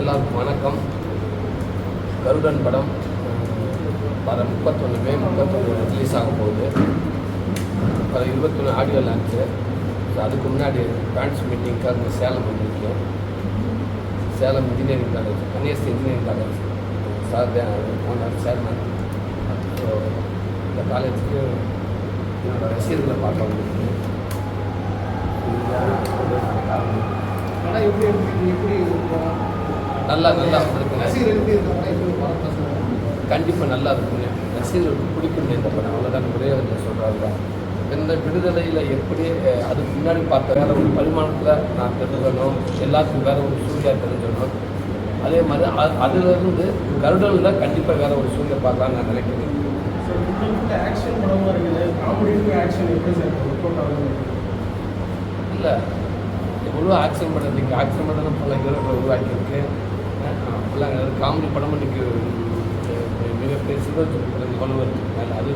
எல்லாருக்கும் வணக்கம். கருடன் படம் வர முப்பத்தொன்று மே முப்பத்தொன்று ரிலீஸ் ஆக போகுது. வர இருபத்தொன்று ஆடியோ லான்ச்சு ஸோ அதுக்கு முன்னாடி பேரண்ட்ஸ் மீட்டிங்க்காக இந்த சேலம் வந்திருக்கேன். Salem engineering college கன்னியாசி engineering college sir owner chairman so இந்த காலேஜுக்கு என்னோடய ரசிகர்களை பார்க்க வந்திருக்கேன். இதுதான் எப்படி இருக்கு எப்படி இருக்கும் நல்லா நல்லா கண்டிப்பாக நல்லா இருக்குங்க ரசிகர்களுக்கு பிடிக்கும் இந்த படம். அவ்வளோதான் ஒரே வந்து சொல்கிறாங்க இந்த விடுதலையில் எப்படி அதுக்கு முன்னாடி பார்த்த வேற ஒரு பரிமாணத்தில் நான் தெரிஞ்சுக்கணும். எல்லாத்துக்கும் வேற ஒரு சூழ்நிலை தெரிஞ்சுக்கணும். அதே மாதிரி அதுலேருந்து கருடனில் கண்டிப்பாக வேற ஒரு சூழ்நிலை பார்க்கலாம்னு நான் நினைக்கிறேன். இல்லை எவ்வளோ ஆக்ஷன் இன்றைக்கி ஆக்ஷன் படம் பல ஹீரோக்களை உருவாக்கியிருக்கு. அப்படிலாம் காமெடி படம் இன்றைக்கி மிகப்பெரிய சிவஜி படம் மேலே. அது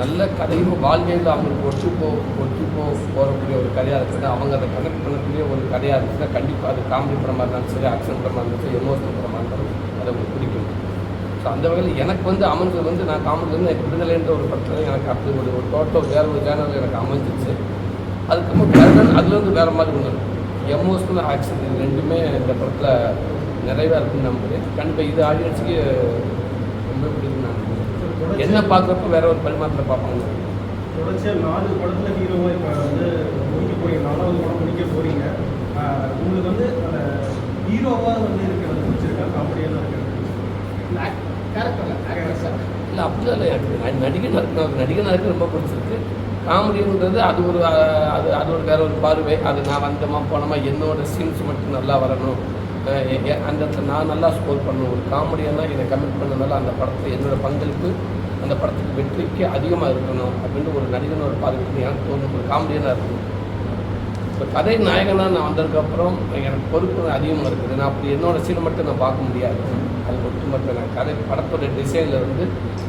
நல்ல கதையும் வாழ்வியல் அவங்களுக்கு ஒத்து போ ஒத்து போ போகக்கூடிய ஒரு கதையாக இருந்துச்சுன்னா அவங்க அதை கனெக்ட் பண்ணக்கூடிய ஒரு கதையாக இருந்துச்சுன்னா கண்டிப்பாக அது காமெடி படமாக இருந்தாலும் சரி ஆக்ஷன் படமாக இருந்தாலும் சரி எமோஷனல் படமாக இருந்தாலும் அது உங்களுக்கு பிடிக்கும். ஸோ அந்த வகையில் எனக்கு வந்து அமைஞ்சது வந்து நான் காமெடிலேருந்து வந்து எனக்கு விடுதலைன்ற ஒரு படத்தில் எனக்கு அப்படி ஒரு ஒரு டோட்டல் வேறு ஒரு சேனல் எனக்கு அமைஞ்சிச்சு. அதுக்கப்புறம் அதுலேருந்து வேறு மாதிரி ஒன்று எமோஷனல் ஆக்ஷன் ரெண்டுமே இந்த படத்தில் நிறைவாக இருக்குன்னு நம்புறேன். கண்டிப்பாக இது ஆடியன்ஸுக்கு ரொம்ப பிடிக்கும் நான். என்ன பார்க்குறப்ப வேற ஒரு பரிமாற்றத்தில் பார்ப்பாங்க. தொடர்ச்சியாக நாலு படத்தில் ஹீரோவாக இப்போ வந்து முடிக்க போறீங்க நாலாவது படம் முடிக்க போறீங்க. உங்களுக்கு வந்து அந்த ஹீரோவாக வந்து இருக்கிறது பிடிச்சிருக்கா? காமெடியாக தான் இருக்கிறது கேரக்டர்ல ஆக்டர் சார் இல்லை அப்படிலாம் இல்லை. எனக்கு நடி- நடிகனாக இருக்கு நடிகனாக இருக்கு ரொம்ப பிடிச்சிருக்கு. காமெடின்றது அது ஒரு அது அது ஒரு வேற ஒரு பார்வை. அது நான் வந்தமா போனோமா என்னோட சீன்ஸ் மட்டும் நல்லா வரணும். அந்த இடத்துல நான் நல்லா ஸ்கோர் பண்ணணும் ஒரு காமெடியெல்லாம் என்னை கமிட் பண்ணனால அந்த படத்தில் என்னோட பங்களிப்பு அந்த படத்துக்கு வெற்றிக்கு அதிகமாக இருக்கணும் அப்படின்னு ஒரு நடிகனோட பார்வைக்கு எனக்கு தோணும் ஒரு காமெடியனாக இருக்கணும். இப்போ கதை நாயகனாக நான் வந்ததுக்கப்புறம் எனக்கு பொறுப்பு அதிகமாக இருக்குது. நான் அப்படி என்னோடய சீனை மட்டும் நான் பார்க்க முடியாது. அது ஒட்டுமொத்த நான் கதை படத்தோட டிசைனில் இருந்து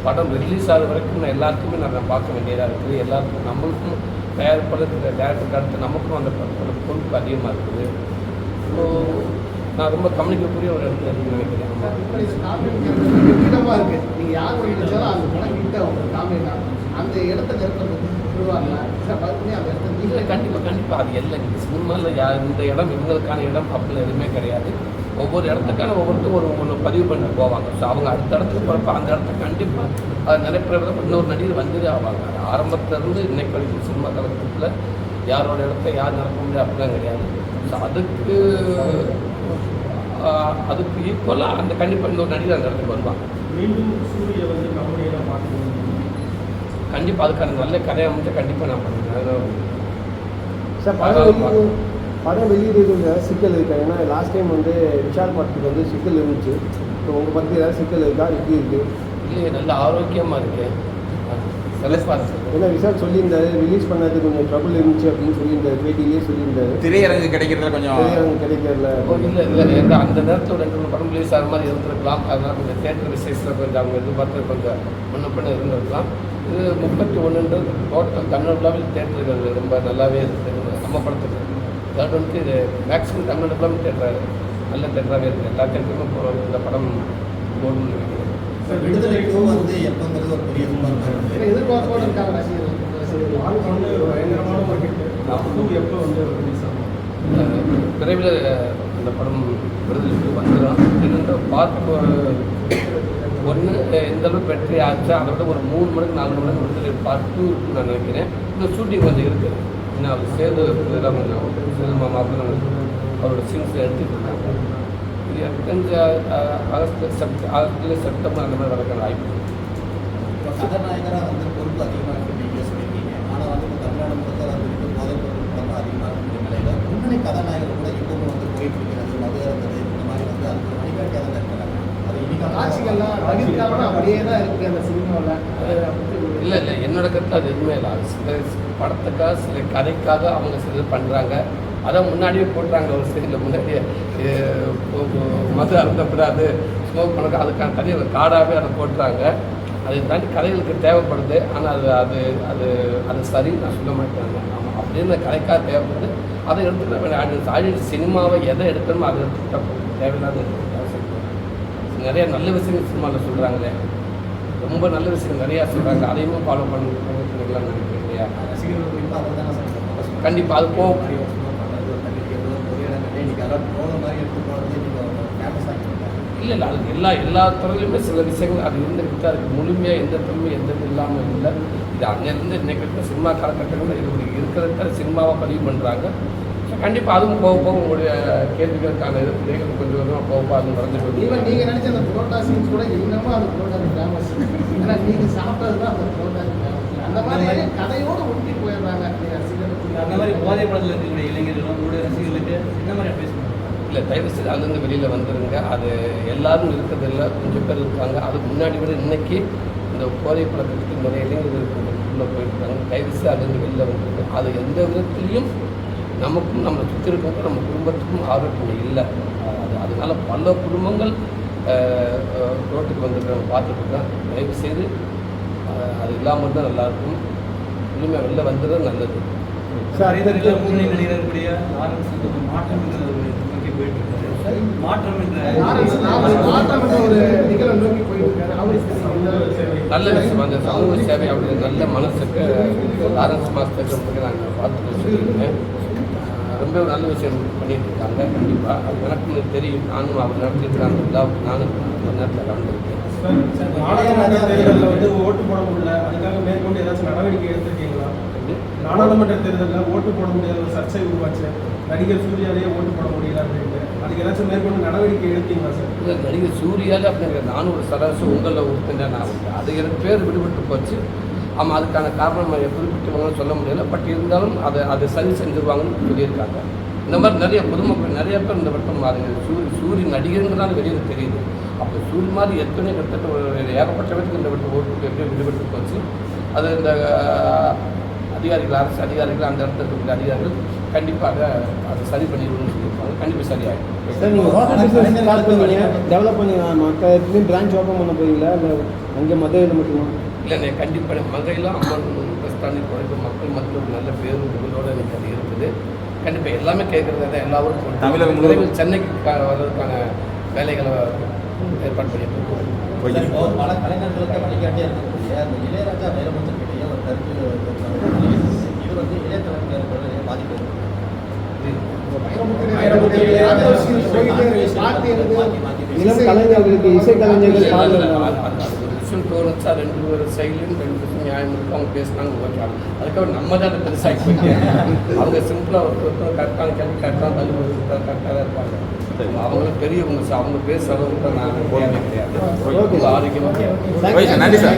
படம் ரிலீஸ் ஆகிற வரைக்கும் நான் எல்லாத்துக்குமே நான் நான் பார்க்க வேண்டியதாக இருக்குது. எல்லாருக்கும் நம்மளுக்கும் தயாரிப்பாளர் டேரக்டர் அடுத்து நமக்கும் அந்த படத்தோட பொறுப்பு அதிகமாக இருக்குது. ஸோ நான் ரொம்ப கவனிக்கக்கூடிய ஒரு இடத்துல இருக்குன்னு நினைக்கிறேன். இருக்கு. நீங்க யார் வழி நினைச்சாலும் அந்த படம் கிட்ட தான் அந்த இடத்த நிறுத்தம் இல்லை கண்டிப்பாக கண்டிப்பாக அது எல்லாம் சினிமாவில் யா இந்த இடம் இவங்களுக்கான இடம் அப்படிலாம் எதுவுமே கிடையாது. ஒவ்வொரு இடத்துக்கான ஒவ்வொருத்தரும் ஒரு ஒன்று பதிவு பண்ணி போவாங்க. ஸோ அவங்க அடுத்த இடத்துக்கு போகிறப்ப அந்த இடத்த கண்டிப்பாக அது நினைப்பிற இன்னொரு நடிகர் வந்ததே ஆவாங்க. ஆரம்பத்துலேருந்து இன்னைக்கு வரைக்கும் சினிமா கலக்கத்தில் யாரோட இடத்த யார் நடக்க முடியாது அப்படிலாம் கிடையாது. ஸோ அதுக்கு அதுக்கு ஈக்குவலாக அந்த கண்டிப்பாக இன்னொரு நடிகர் அந்த இடத்துக்கு வருவாங்க. மீண்டும் சூரிய வந்து காமெடியாக பார்க்கணும். கண்டிப்பாக அதுக்கான நல்ல கதையை அமைச்சு கண்டிப்பாக நான் பண்ணுறேன் அதான் சார் படம் படம் வெளியிடுறதுல சிக்கல் இருக்கா? ஏன்னா லாஸ்ட் டைம் வந்து விஷால் படத்துக்கு வந்து சிக்கல் இருந்துச்சு. இப்போ உங்கள் படத்துக்கு ஏதாவது சிக்கல் இருக்கா? எப்படி இருக்கு? இல்லையே நல்ல ஆரோக்கியமாக இருக்கேன் செலஸ்பாக இருக்கு. ஏன்னா விஷால் சொல்லியிருந்தாரு ரிலீஸ் பண்ணது கொஞ்சம் ட்ரபிள் இருந்துச்சு அப்படின்னு சொல்லியிருந்தாரு பேட்டிலேயே சொல்லியிருந்தாரு. திரையரங்கு கிடைக்கிறதுல கொஞ்சம் திரையரங்கு கிடைக்கல ஓ, இல்லை இல்லை எந்த அந்த நேரத்தில் ரெண்டு மூணு படம் ரிலீஸ் ஆகிற மாதிரி இருந்திருக்கலாம். அதனால் கொஞ்சம் தேட்டர் விசேஷத்தில் கொஞ்சம் அவங்க எதிர்பார்த்து கொஞ்சம் முன்ன இருந்திருக்கலாம். இது முப்பத்தி ஒன்றுன்றது டோட்டல் தமிழ் லெவல் தேட்டர்கள் ரொம்ப நல்லாவே இருக்குது நம்ம படத்துக்கு தேர்ட் வந்து இது மேக்ஸிமம் தமிழ் லெவல் தேட்டர் நல்ல தேட்டராகவே இருக்குது எல்லா தேட்டருமே போகிறோம் இந்த படம் போடணும்னு நினைக்கிறேன். விடுதலைக்கும் வந்து எப்பங்கிறது ஒரு பெரிய இருக்கு. எதிர்பார்ப்போடு இருக்காங்க ரசிகர்கள் ரசிகர்கள் ஆள் வந்து பயங்கரமான எப்போ வந்து ரிலீஸ் ஆகும்? விரைவில் அந்த படம் விருதுக்கு வந்துடும் என்னென்ற பார்ட் ஒன்று எந்த அளவுக்கு வெற்றி ஆச்சா அதை விட ஒரு மூணு மணிக்கு நாலு மணிக்கு விடுதலை பார்ட் டூ நான் நினைக்கிறேன். இன்னும் ஷூட்டிங் கொஞ்சம் இருக்குது இன்னும் அவர் சேது இதெல்லாம் கொஞ்சம் சினிமா மாப்பிள்ள அவரோட சீன்ஸ் எடுத்துட்டு இருக்காங்க தெரிஞ்ச அஹ், ஆகஸ்ட் செப்ட் ஆகஸ்ட்ல செப்டம்பர் அந்த மாதிரி வரக்கான வாய்ப்பு வந்து பொறுப்பு அதிகமாக இருக்கு நீங்க சொல்லியிருக்கீங்க. ஆனால் வந்து தமிழ்நாடு முழுக்க வந்துட்டு போதைப் பொருள் அதிகமாக இருக்கிற நிலையில. முன்னணி கதாநாயகர் கூட இப்பவும் வந்து போய் பிடிக்கிறது மது அருந்தது இந்த மாதிரி வந்து அதுக்கு வழிகாட்டியாக தான் இருக்கிறாங்க அது இன்னைக்கு காட்சிகள்லாம் தவிர்க்காம அப்படியே தான் இருக்கு அந்த சினிமாவில். இல்லை இல்லை என்னோட கருத்து அது எதுவுமே இல்லை அது சில படத்துக்காக சில கதைக்காக அவங்க சில பண்ணுறாங்க அதான் முன்னாடியே போட்டுறாங்க ஒரு சைடில் முன்னாடியே மது அருந்தக்கூடாது ஸ்மோக் பண்ண அதுக்கான தனி ஒரு காடாகவே அதை போட்டுறாங்க. அதை தாண்டி கதைகளுக்கு தேவைப்படுது ஆனால் அது அது அது அது சரின்னு நான் சொல்ல மாட்டேன். ஆமாம் அப்படின்னு கலைக்காக தேவைப்படுது. அதை எடுத்துக்கிட்ட சாலிட் சினிமாவை எதை எடுக்கணுமோ அதை எடுத்துக்கிட்டா போதும். தேவையில்லாத. நிறைய நல்ல விஷயங்கள் சினிமாவில் சொல்கிறாங்களே ரொம்ப நல்ல விஷயம் நிறையா சொல்கிறாங்க அதையுமே ஃபாலோ பண்ணி பண்ணிக்கலாம் நினைக்கிறேன் இல்லையா? ரசிகர்கள் குறிப்பாக அதை தானே சார் focus பண்றாங்க. கண்டிப்பா, அது போக- ஒரு வருஷமா பண்ணது, ஒரு தண்ணிக்கு எவ்வளோ ஒரு மாதிரி எடுத்து இன்னைக்கு ஃபேமஸ் ஆகிட்டு இல்லை இல்லை அது எல்லா எல்லா துறையிலுமே சில விஷயங்கள் அது இருந்துக்கிட்டு தான் இருக்குது முழுமையாக எந்த துறையும் எந்த இதுவும் இல்லாமல் இல்லை. இது அங்கேருந்து இன்னைக்கு இருக்க சினிமா காலகட்டங்களில் இது இருக்கிறத சினிமாவை பதிவு பண்ணுறாங்க கண்டிப்பாக அதுவும் போக போக உங்களுடைய கேள்விகளுக்கான இது விடைகள் கொஞ்சம் கொஞ்சமாக போக போக அது மறந்துட்டு ஈவன் நீங்க நினைச்ச அந்த புரோட்டா சீன்ஸ் கூட இன்னமும் அந்த புரோட்டா ஃபேமஸ் ஏன்னா நீங்க சாப்பிட்டது தான் அந்த புரோட்டா அந்த மாதிரி கதையோட ஒட்டி போயிடுறாங்க அந்த மாதிரி போதை படத்தில் இருக்கக்கூடிய இளைஞர்களும் உங்களுடைய ரசிகர்களுக்கு என்ன மாதிரி பண்ணுவாங்க இல்லை தயவு செய்து அதுலேருந்து வெளியில் வந்துடுங்க அது எல்லாரும் இருக்கிறதில்ல கொஞ்சம் பேர் இருக்காங்க. அதுக்கு முன்னாடி விட இன்னைக்கு இந்த போதை பழக்கத்துக்கு நிறைய இளைஞர்கள் உள்ளே போயிருக்காங்க. தயவு செய்து அதுலேருந்து வெளியில் வந்துருங்க. அது எந்த விதத்துலேயும் நமக்கும் நம்மளை சுற்றி இருக்கவங்க நம்ம குடும்பத்துக்கும் ஆரோக்கியம் இல்லை. அது அதனால் பல குடும்பங்கள் ரோட்டுக்கு வந்துருக்காங்க பார்த்துட்ருக்கேன் தயவு செய்து அது இல்லாமல் தான் நல்லாயிருக்கும். இனிமேல் வெளில வந்துடுறது நல்லது. சார் நடிகர்கள் முன்னணி நடிகர் இருக்கக்கூடிய லாரன்ஸ் வந்து மாற்றம் மாற்றம் நல்ல விஷயம் அந்த சமூக சேவை அப்படின்னு நல்ல மனசுக்கு லாரன்ஸ் மாஸ்டர் ரொம்ப நாங்கள் பார்த்து சொல்லியிருக்கேன் ரொம்ப ஒரு நல்ல விஷயம் பண்ணிட்டு இருக்காங்க கண்டிப்பாக அது எனக்கு தெரியும். நானும் அவர் நடத்திட்டு எல்லா- நானும் ஒரு நேரத்தில் கலந்துருக்கேன் நாடாளுமன்ற தேர்தலில் வந்து ஓட்டு போட முடியல. அதுக்காக மேற்கொண்டு ஏதாச்சும் நடவடிக்கை எடுத்திருக்கீங்களா? நாடாளுமன்ற தேர்தலில் ஓட்டு போட முடியாத ஒரு சர்ச்சை உருவாச்சு. நடிகர் சூர்யாலேயே ஓட்டு போட முடியல அப்படின்ட்டு. அதுக்கு ஏதாச்சும் மேற்கொண்டு நடவடிக்கை எடுத்தீங்களா சார்? இல்லை நடிகர் சூர்யாவில் அப்படிங்கிற நானும் ஒரு சராசு உங்களில் ஒருத்தன் நான் அது எனக்கு பேர் விடுபட்டு போச்சு. ஆமாம் அதுக்கான காரணம் குறிப்பிட்டவங்கன்னு சொல்ல முடியல. பட் இருந்தாலும் அதை அதை சரி செஞ்சுருவாங்கன்னு சொல்லியிருக்காங்க. இந்த மாதிரி நிறைய பொதுமக்கள் நிறைய பேர் இந்த வட்டம் அது சூரி சூரி நடிகருங்கிறதால வெளியில் தெரியுது. அப்போ சூரி மாதிரி எத்தனை கிட்டத்தட்ட ஒரு ஏகப்பட்ட பேருக்கு இந்த வட்டம் ஓட்டு எப்படி விடுபட்டு போச்சு? அது இந்த அதிகாரிகள் அரசு அதிகாரிகள் அந்த இடத்துல இருக்கக்கூடிய அதிகாரிகள் கண்டிப்பாக அதை சரி பண்ணிடுவோம்னு சொல்லியிருப்பாங்க கண்டிப்பாக சரியாயிடும். சார் நீங்கள் ஹோட்டல் ஸ்டார்ட் பண்ணீங்க. டெவலப் பண்ணி மற்ற இதுலேயும் பிரான்ச் ஓப்பன் பண்ண போறீங்களா? இல்லை அங்கே மதுரையில் மட்டுமா? இல்லை கண்டிப்பாக மகையில் அம்மன் ஸ்டாண்டில் குறைப்பு மக்கள் மத்தியில் ஒரு நல்ல பேரு புகழோடு எனக்கு அது இருக்குது. கண்டிப்பாக எல்லாமே கேட்குறது தான் எல்லா ஊருக்கும் தமிழகம் முழுவதும். சென்னைக்கு வர்றதுக்கான வேலைகளை ஏற்பாடு பண்ணிட்டு பல கலைஞர்களுக்கு வழிகாட்டியா இருக்கக்கூடிய அந்த இளையராஜா வைரமுத்து கிட்டேயே ஒரு கருத்து. இது வந்து இளைய தலைமுறையினர்களை பாதிக்கிறது இளம் கலைஞர்களுக்கு இசை கலைஞர்கள் ஒரு விஷயம் தோணுச்சா ரெண்டு ஒரு சைட்லையும் ரெண்டு விஷயம் நியாயம் இருக்கு அவங்க பேசினாங்க ஓகே அதுக்கப்புறம் நம்ம தான் அதை பெருசாகி போயிட்டு அவங்க சிம்பிளாக ஒருத்தர் கரெக்டான கேள்வி கரெக்டாக தள்ளி கொடுத்துருக்காங்க கரெக்டாக தான் இருப்பாங்க. அவங்களும் பெரியவங்க சார் அவங்க பேசுகிற அளவுக்கு நான் போகவே கிடையாது. ஆரோக்கியமாக நன்றி சார்.